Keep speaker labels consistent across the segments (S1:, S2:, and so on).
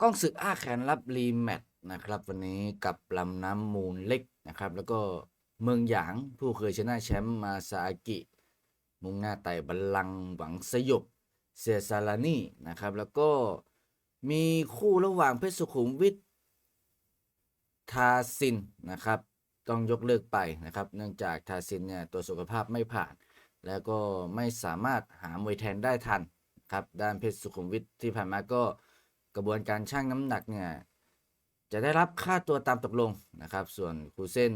S1: กล้องศึกอ้าแขนรับรีแมตช์นะครับ วันนี้กับลำน้ำมูลเล็กนะครับ แล้วก็เมืองหยางผู้เคยชนะแชมป์มาซาอากิ มุ่งหน้าไต่บัลลังก์หวังสยบเซียซาลานี่นะครับ แล้วก็มีคู่ระหว่างเพชรสุขุมวิททาซินนะครับ ต้องยกเลิกไปนะครับ เนื่องจากทาซินเนี่ยตัวสุขภาพไม่ผ่าน แล้วก็ไม่สามารถหามวยแทนได้ทันครับด้านเพชรสุขุมวิทที่ผ่านมาก็ กระบวนการชั่งน้ำหนักเนี่ยจะได้รับค่าตัวตามตกลงนะครับ ส่วนครูเส้น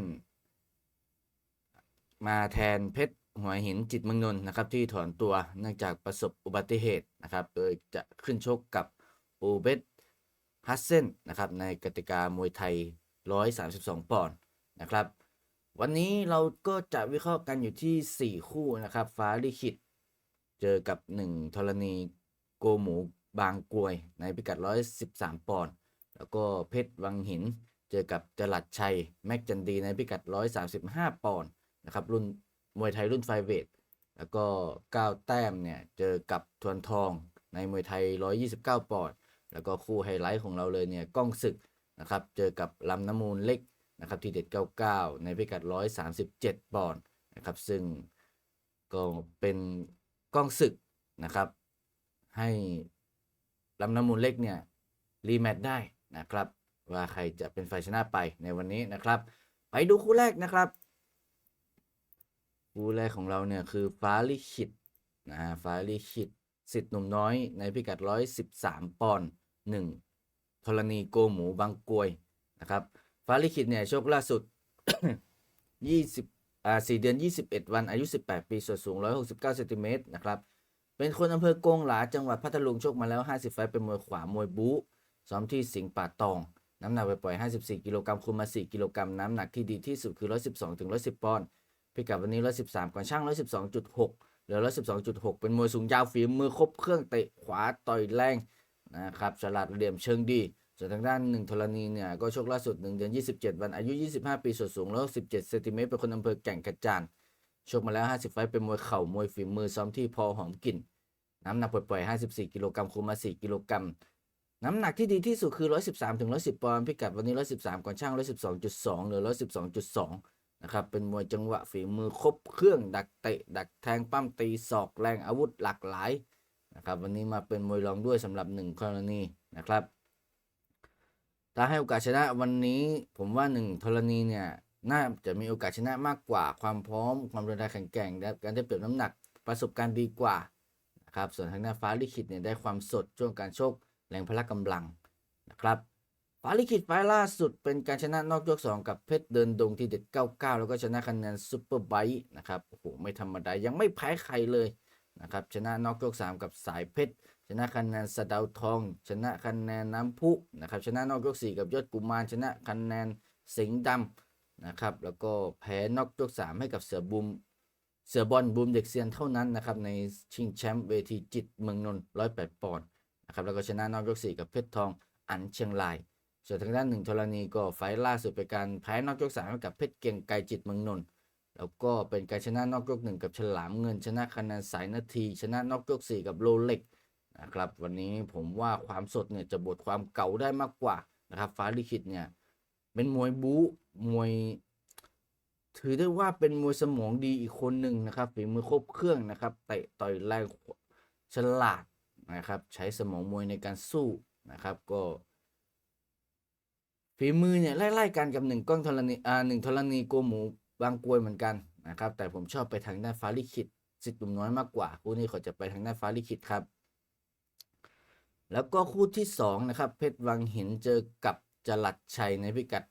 S1: มาแทนเพชรหัวหินจิตมืองนน์นะครับ ที่ถอนตัวเนื่องจากประสบอุบัติเหตุนะครับ โดยจะขึ้นชกกับอูเบตฮัสเซนนะครับ ในกติกามวยไทย 132 ปอนด์นะครับ วันนี้เราก็จะวิเคราะห์กันอยู่ที่ 4 คู่นะครับ ฟ้าลิขิต เจอกับ 1 ธรณีโกหมู บางกรวยในพิกัด 113 ปอนด์แล้วก็เพชรวังหิน เจอกับจรัดชัย แม็กจันดีในพิกัด 135 ปอนด์นะครับรุ่นมวยไทยรุ่นไฟเวทแล้วก็9แต้มเนี่ยเจอกับทวนทองในมวยไทย 129 ปอนด์แล้วก็คู่ไฮไลท์ของเราเลยเนี่ยก้องศึกนะครับเจอกับลำน้ำมูลเล็กนะครับที่เด็ด 99 ในพิกัด 137 ปอนด์นะครับซึ่งก็เป็นก้องศึกนะครับให้ ลำน้ำมูลเล็กเนี่ยรีแมตช์ได้นะครับ ว่าใครจะเป็นฝ่ายชนะไปในวันนี้นะครับ ไปดูคู่แรกนะครับ คู่แรกของเราเนี่ยคือฟ้าลิขิตนะฮะฟ้าลิขิตสิทธิ์หนุ่มน้อยในพิกัด 113 ปอนด์1ธรณีโกหมูบางกวยนะครับฟ้าลิขิตเนี่ยโชคล่าสุด 20อ่า4เดือน 21 วันอายุ 18 ปีส่วนสูง 169เซนติเมตรนะครับ เป็นคนอำเภอกงหลาจังหวัดพัทลุงชกมาแล้ว 50 ไฟเป็นมวยขวามวยบู๊ซ้อมที่สิงห์ป่าตอง น้ำหนักไปปล่อย 54 กิโลกรัมคุมมา 4 กิโลกรัมน้ำหนักที่ดีที่สุดคือ 112ถึง110 ปอนด์พิกัดวันนี้ 113 ก่อนช่าง 112.6 เหลือ 112.6 เป็นมวยสูงยาวฝีมือครบเครื่องเตะขวาต่อยแรงนะครับฉลาดเหลี่ยมเชิงดีส่วนทางด้านหนึ่งธรณีเนี่ยก็ชกล่าสุด 1 เดือน 27 วันอายุ 25 ปีส่วนสูง167เซนติเมตรเป็นคนอำเภอแก่งกระจานชกมาแล้ว 50 ไฟเป็นมวยเข่ามวยฝีมือซ้อมที่พอหอมกลิ่น น้ำหนักปล่อยๆ54 กิโลกรัมคุมมา 4 กิโลกรัม น้ำหนักที่ดีที่สุดคือ 113ถึง110 ปอนด์ พิกัดวันนี้ 113 ก่อนช่าง 112.2หลือ 112.2 นะครับ เป็นมวยจังหวะฝีมือครบเครื่อง ดักเตะ ดักแทง ปั้มตี ศอก แรง อาวุธหลากหลาย นะครับ วันนี้มาเป็นมวยรองด้วยสำหรับหนึ่งกรณีนะครับ ถ้าให้โอกาสชนะวันนี้ผมว่าหนึ่งธรณีเนี่ย น่าจะมีโอกาสชนะมากกว่า ความพร้อม ความรุนแรงแข็งแกร่ง และการได้เปรียบน้ำหนัก ประสบการณ์ดีกว่า นะครับส่วนทางด้านฟ้าลิขิตเนี่ยได้ความสดช่วงการชกแรงพละกำลังนะครับฟ้าลิขิตไฟล่าสุดเป็นการชนะนอกยก 2 กับเพชรเดินดงที่เด็ด 99 แล้วก็ชนะคะแนนซุปเปอร์ไบต์นะครับโอ้โหไม่ธรรมดายังไม่แพ้ใครเลยนะครับชนะนอกยก 3 กับสายเพชรชนะคะแนนสะดาวทอง ชนะคะแนนน้ำพุนะครับชนะนอกยก 4 กับยอดกุมารชนะคะแนนสิงห์ดำนะครับแล้วก็แพ้นอกยก 3 ให้กับเสือบุม เสือบอลบูมเด็กเซียนเท่านั้นนะครับในชิงแชมป์เวทีจิตเมืองนนท์108ปดปอนด์นะครับแล้วก็ชนะนอกยก4กับเพชรทองอันเชียงราย ส่วนทางด้านหนึ่งธรณีก็ไฟล่าสุดเป็นการแพ้นอกยกสามกับเพชรเกียงไกรจิตเมืองนนท์แล้วก็เป็นการชนะนอกยกหนึ่งกับฉลามเงิน ชนะคะแนนสายนาที ชนะนอกยกสี่กับโรเล็กนะครับวันนี้ผมว่าความสดเนี่ยจะบดความเก่าได้มากกว่านะครับฟ้าลิขิตเนี่ยเป็นมวยบู๊มวย ถือได้ว่าเป็นมวยสมองดีอีกคนหนึ่งนะครับฝีมือครบเครื่องนะครับเตะต่อยแรงฉลาดนะครับ ใช้สมองมวยในการสู้นะครับ ก็ฝีมือเนี่ยไล่ๆกันกับหนึ่งกล้องธรณีอ่าหนึ่งธรณีโกหมูบางกวยเหมือนกันนะครับ แต่ผมชอบไปทางด้านฟ้าลิขิตสิทธิ์หนุ่มน้อยมากกว่า คู่นี้เขาจะไปทางด้านฟ้าลิขิตครับ แล้วก็คู่ที่สองนะครับเพชรวังหินเจอกับจรัดชัยในพิกัด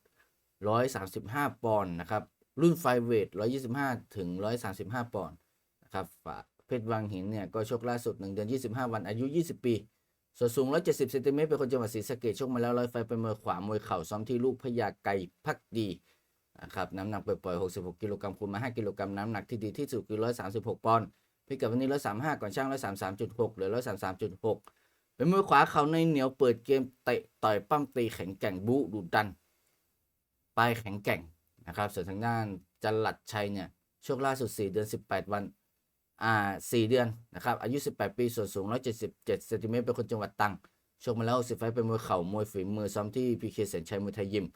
S1: 135 ปอนด์นะครับ รุ่นไฟเวท 125 ถึง 135 ปอนด์นะครับฝาเพชรวังหินเนี่ยก็ชกล่าสุด 1 เดือน 25 วันอายุ 20 ปีส่วนสูง 170เซนติเมตรเป็นคนจังหวัดศรีสะเกษชกมาแล้วร้อยไฟเป็นมวยขวามวยเข่าซ้อมที่ลูกพญาไก่พักดีนะครับน้ำหนักปล่อยๆ66 กิโลกรัมคูณมา 5 กิโลกรัมน้ำหนักที่ดีที่สุดคือ 136 ปอนด์พิกัดวันนี้ 135 ก่อนช่าง 133.6เหลือ 133.6 เป็นมวยขวาเข่าในเหนียวเปิดเกมเตะต่อยปั้มตีแข็งแกร่งบูดุดัน ปลายแข็งแกร่ง นะครับส่วนทางด้านจันหลัดชัยเนี่ยชกล่าสุด 4 เดือน 18 วันอ่า4เดือนนะครับอายุ 18 ปีส่วนสูง 177เซนติเมตรเป็นคนจังหวัดตรังชกมาแล้ว60ไฟเป็นมวยเข่ามวยฝีมือซ้อมที่พีเคแสนชัยมวยไทยยิม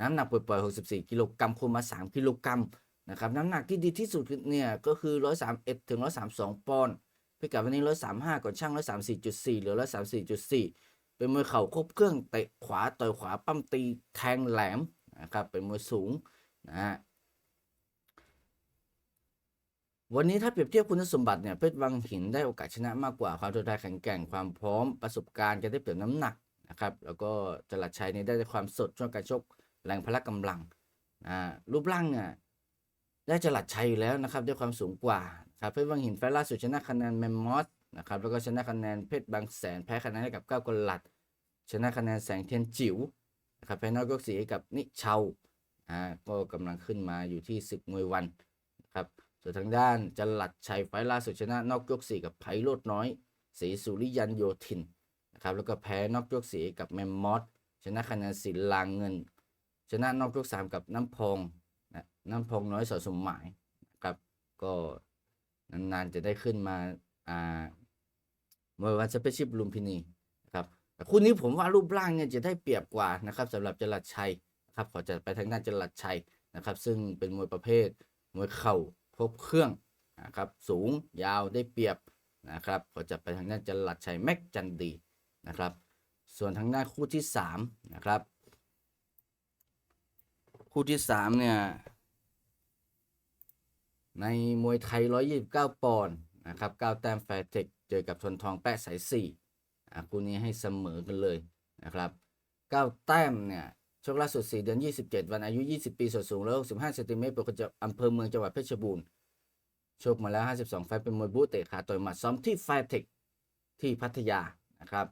S1: น้ำหนักปล่อยๆ64 กิโลกรัมคุมมา 3 กิโลกรัมนะครับน้ำหนักที่ดีที่สุดเนี่ยก็คือ 131ถึง132 ปอนด์พิกัดวันนี้ 135 ก่อนช่าง 134.4เหลือ 134.4 เป็นมวยเข่าครบเครื่องเตะขวาต่อยขวาปั้มตีแทงแหลมนะครับเป็นมวยสูง นะฮะวันนี้ถ้าเปรียบเทียบคุณสมบัติเนี่ยเพชรวังหินได้โอกาสชนะมากกว่าความทนทานแข็งแกร่งความพร้อมประสบการณ์การได้เปรียบน้ำหนักนะครับ แล้วก็จรัดชัยนี่ได้ความสดช่วงการชกแรงพละกำลังอ่ารูปร่างเนี่ยได้จรัดชัยอยู่แล้วนะครับด้วยความสูงกว่าครับเพชรวังหินไฟล์ล่าสุดชนะคะแนนแมมมอสนะครับแล้วก็ชนะคะแนนเพชรบางแสนแพ้คะแนนให้กับก้าวกลัด ชนะคะแนนแสงเทียนจิ๋วนะครับแพ้นอกยกสีให้กับนิเชา อ่าก็กำลังขึ้นมาอยู่ที่ศึกมวยวันนะครับส่วนทางด้านจลัดชัยไฟล่าสุดชนะนอกยกสี่กับไพโรดน้อยศรีสุริยันโยธินนะครับแล้วก็แพ้นอกยกสี่กับแมมมอสชนะคะแนนศิลางเงิน ชนะนอกยกสามกับน้ำพองนะน้ำพองน้อยสอสมหมายนะครับก็นานๆจะได้ขึ้นมาอ่ามวยวันสเปเชียลลุมพินีนะครับแต่คู่นี้ผมว่ารูปร่างเนี่ยจะได้เปรียบกว่านะครับสำหรับจลัดชัย ครับขอจะไปทางด้านจลัดชัยนะครับ ซึ่งเป็นมวยประเภทมวยเข่าครบเครื่องนะครับสูงยาวได้เปรียบนะครับก็จะไปทางด้านจลัดชัยแม็กจันดีนะครับ ส่วนทางด้านคู่ที่สามนะครับคู่ที่สามเนี่ยในมวยไทย 129 ปอนด์นะครับ9แต้มแฟร์เทคเจอกับทนทองแปะสาย4อะคู่นี้ให้เสมอกันเลยนะครับ 9 แต้มเนี่ย ชคล่าสุด 4 เดือน 27 วันอายุ 20 ปีส่วนสูง165เซนติเมตรเป็นคนจากอำเภอเมืองจังหวัดเพชรบูรณ์โชคมาแล้ว 52 ไฟเป็นมวยบูเตะขาต่อยหมัดซ้อมที่ไฟเทคที่พัทยานะครับ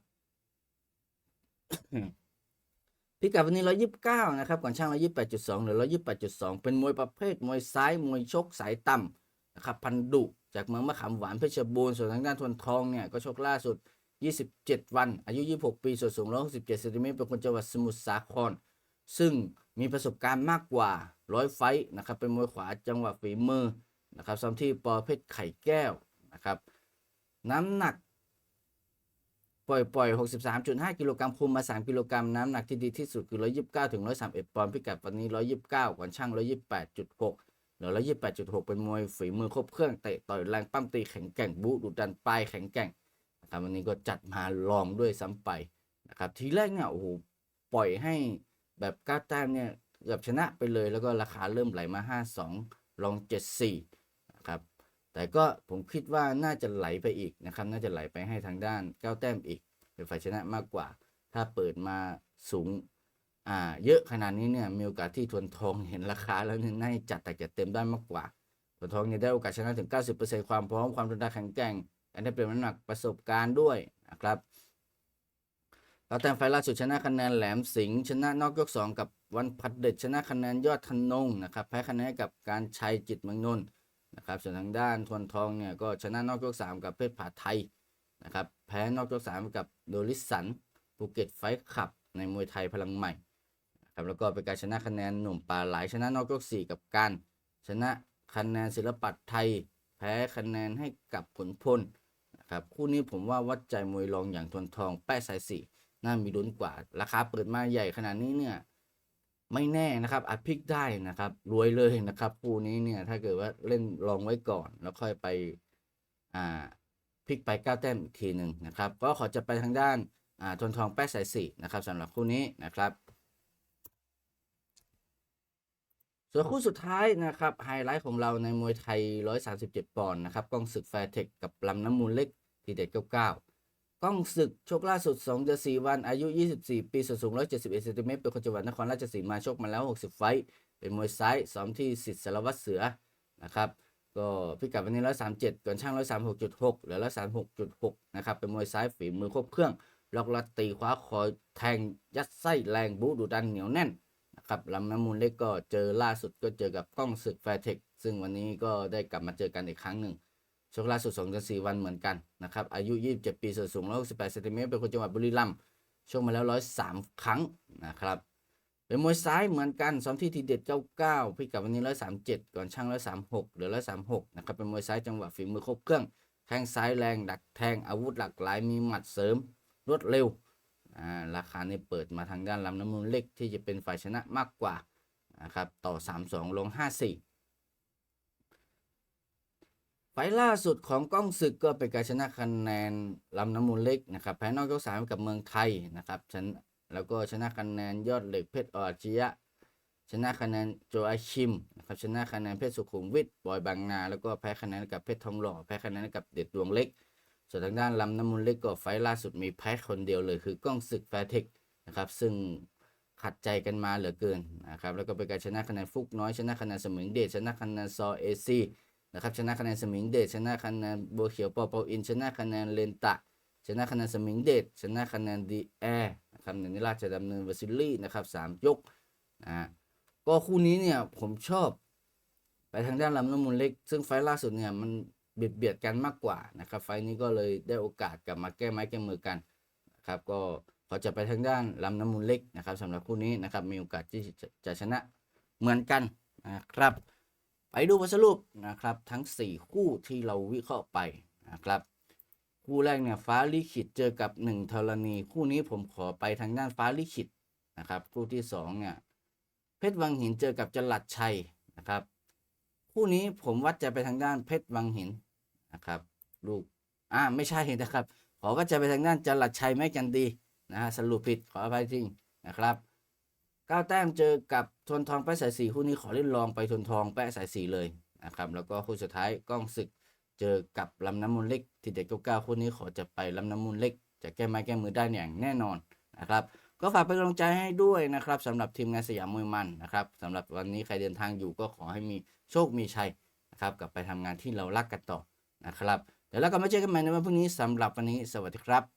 S1: พิกัดวันนี้ 129 นะครับ ก่อนช่าง 128.2 หรือ 128.2 เป็นมวยประเภทมวยซ้าย มวยชกสายต่ำนะครับพันดุ จากเมืองมะขามหวานเพชรบูรณ์ส่วนทางด้านทวนทองเนี่ยก็ชกล่าสุด 27 วัน อายุ 26 ปีส่วนสูง 167เซนติเมตรเป็นคนจังหวัดสมุทรสาคร ซึ่งมีประสบการณ์มากกว่า100ไฟต์นะครับเป็นมวยขวาจังหวะฝีมือนะครับซ้อมที่ปอเพชรไข่แก้วนะครับน้ำหนักปล่อยปล่อย 63.5 กิโลกรัมคุมมา 3 กิโลกรัมน้ำหนักที่ดีที่สุดคือ 129 ถึง 131 ปอนด์พิกัดวันนี้ 129 ก่อนช่าง 128.6 หรือ 128.6 เป็นมวยฝีมือครบเครื่องเตะต่อยแรงปั้มตีแข็งแกร่งบูดุดันปลายแข็งแกร่งนะครับวันนี้ก็จัดมาลองด้วยซ้ำไปนะครับทีแรกเนี่ยโอ้โหปล่อยให้ แบบก้าแต้มเนี่ยเกือบชนะไปเลยแล้วก็ราคาเริ่มไหลมา 52 ลอง 74 นะครับ แต่ก็ผมคิดว่าน่าจะไหลไปอีกนะครับ น่าจะไหลไปให้ทางด้านก้าแต้มอีก เป็นฝ่ายชนะมากกว่า ถ้าเปิดมาสูงอ่าเยอะขนาดนี้เนี่ยมีโอกาสที่ทวนทองเห็นราคาแล้วเนี่ยน่าจะจัดแต่จะเต็มได้มากกว่าทวนทองเนี่ยได้โอกาสชนะถึง 90%ความพร้อมความทนทานแข็งแกร่งการได้เปรียบน้ำหนักประสบการณ์ด้วยนะครับ เราแต่งไฟล์ล่าสุดชนะคะแนนแหลมสิงห์ชนะนอกยกสองกับวันพัดเด็ดชนะคะแนนยอดธนงนะครับแพ้คะแนนกับการชัยจิตเมืองนนท์นะครับส่วนทางด้านทวนทองเนี่ยก็ชนะนอกยกสามกับเพชรผาไทยนะครับแพ้นอกยกสามกับโดลิสันภูเก็ตไฟท์คลับในมวยไทยพลังใหม่ครับแล้วก็เป็นการชนะคะแนนหนุ่มปลาไหลชนะนอกยกสี่กับการ ชนะคะแนนศิลปัตไทย แพ้คะแนนให้กับผลพลนะครับคู่นี้ผมว่าวัดใจมวยรองอย่างทวนทองแป้สายสี่ น่ามีลุ้นกว่า ราคาเปิดมาใหญ่ขนาดนี้เนี่ย ไม่แน่นะครับอาจพลิกได้นะครับ รวยเลยนะครับคู่นี้เนี่ย ถ้าเกิดว่าเล่นลองไว้ก่อน แล้วค่อยไปอ่าพลิกไปก้าแต้มอีกทีหนึ่งนะครับ ก็ขอจะไปทางด้านอ่าทนทองแป้สายสี่นะครับสำหรับคู่นี้นะครับส่วนคู่สุดท้ายนะครับไฮไลท์ของเราในมวยไทย 137 ปอนด์นะครับกองศึกแฟร์เทคกับลำน้ำมูลเล็กทีเด็ด 99 กล้องศึกชกล่าสุด2เดือน4วัน อายุ 24 ปีส่วนสูง 171เซนติเมตรเป็นคนจังหวัดนครราชสีมาชกมาแล้ว 60 ไฟต์เป็นมวยซ้ายซ้อมที่สิทธิ์สารวัตรเสือนะครับก็พิกัดวันนี้ 137ก่อนช่าง 136.6เหลือ136.6นะครับเป็นมวยซ้ายฝีมือครบเครื่องล็อกลัดตีขว้าคอยแทงยัดไส้แรงบูดุดันเหนียวแน่นนะครับลำน้ำมูลเล็กก็เจอล่าสุดก็เจอกับกล้องศึกแฟร์เทคซึ่งวันนี้ก็ได้กลับมาเจอกันอีกครั้งหนึ่ง ชกล่าสุด2เดือน4วันเหมือนกันนะครับ อายุ 27 ปีส่วนสูง 168เซนติเมตรเป็นคนจังหวัดบุรีรัมย์ชกมาแล้ว 103 ครั้งนะครับ เป็นมวยซ้ายเหมือนกันซ้อมที่ทีเด็ด 99พิกัดวันนี้ 137 ก่อนช่าง 136เหลือ 136 นะครับ เป็นมวยซ้ายจังหวะฝีมือครบเครื่อง แทงซ้ายแรงดักแทงอาวุธหลากหลายมีหมัดเสริม รวดเร็ว อ่า ราคานี่เปิดมาทางด้านลำน้ำมูลเล็กที่จะเป็นฝ่ายชนะมากกว่านะครับ ต่อ 3-2 ลง 5-4 ไฟล่าสุดของก้องศึกก็เป็นการชนะคะแนนลำน้ำมูลเล็กนะครับแพ้นอกยกสามกับเมืองไทยนะครับชนะแล้วก็ชนะคะแนนยอดเหล็กเพชรออจิยะ ชนะคะแนนโจอาชิมนะครับชนะคะแนนเพชรสุขุมวิทบอยบางนา แล้วก็แพ้คะแนนกับเพชรทองหล่อแพ้คะแนนกับเด็ดดวงเล็ก ส่วนทางด้านลำน้ำมูลเล็กก็ไฟล่าสุดมีแพ้คนเดียวเลย คือก้องศึกแฟร์เทคนะครับซึ่งขัดใจกันมาเหลือเกินนะครับแล้วก็เป็นการชนะคะแนนฟุกน้อยชนะคะแนนเสมิงเดชชนะคะแนนซอเอซี นะครับชนะคะแนนสมิงเดชชนะคะแนนบัวเขียวปอเปาอินชนะคะแนนเลนตะ ชนะคะแนนสมิงเดชชนะคะแนนดีแอร์นะครับในนิราชดำเนินวาซิลี่นะครับสามยกนะฮะก็คู่นี้เนี่ยผมชอบ ไปทางด้านลำน้ำมูลเล็ก ซึ่งไฟล์ล่าสุดเนี่ยมันเบียดเบียดกันมากกว่านะครับไฟล์นี้ก็เลยได้โอกาสกลับมาแก้ไม้แก้มือกันนะครับก็ขอจะไปทางด้านลำน้ำมูลเล็กนะครับสำหรับคู่นี้นะครับมีโอกาสที่จะชนะเหมือนกันนะครับ ไปดูบทสรุปนะครับทั้ง 4 คู่ที่เราวิเคราะห์ไปนะครับคู่แรกเนี่ยฟ้าลิขิตเจอกับหนึ่งธรณี คู่นี้ผมขอไปทางด้านฟ้าลิขิตนะครับคู่ที่สองเนี่ยเพชรวังหินเจอกับจลัดชัยนะครับ คู่นี้ผมวัดจะไปทางด้านเพชรวังหินนะครับลูกอ่าไม่ใช่นะครับ ขอวัดจะไปทางด้านจลัดชัยแม่กันดีนะฮะสรุปผิดขออภัยจริงนะครับ ก้าวแต้มเจอกับทนทองแปะสายสีคู่นี้ขอเล่นลองไปทนทองแปะสายสีเลยนะครับแล้วก็คู่สุดท้ายก้องศึกเจอกับลำน้ำมูลเล็กทีเด็กเก้าคู่นี้ขอจะไปลำน้ำมูลเล็ก จะแก้ไม้แก้มือได้อย่างแน่นอนนะครับก็ฝากเป็นกำลังใจให้ด้วยนะครับสำหรับทีมงานสยามมวยมันนะครับสำหรับวันนี้ใครเดินทางอยู่ก็ขอให้มีโชคมีชัยนะครับกลับไปทำงานที่เรารักกันต่อนะครับเดี๋ยวเรากลับมาเจอกันใหม่ในวันพรุ่งนี้สำหรับวันนี้สวัสดีครับ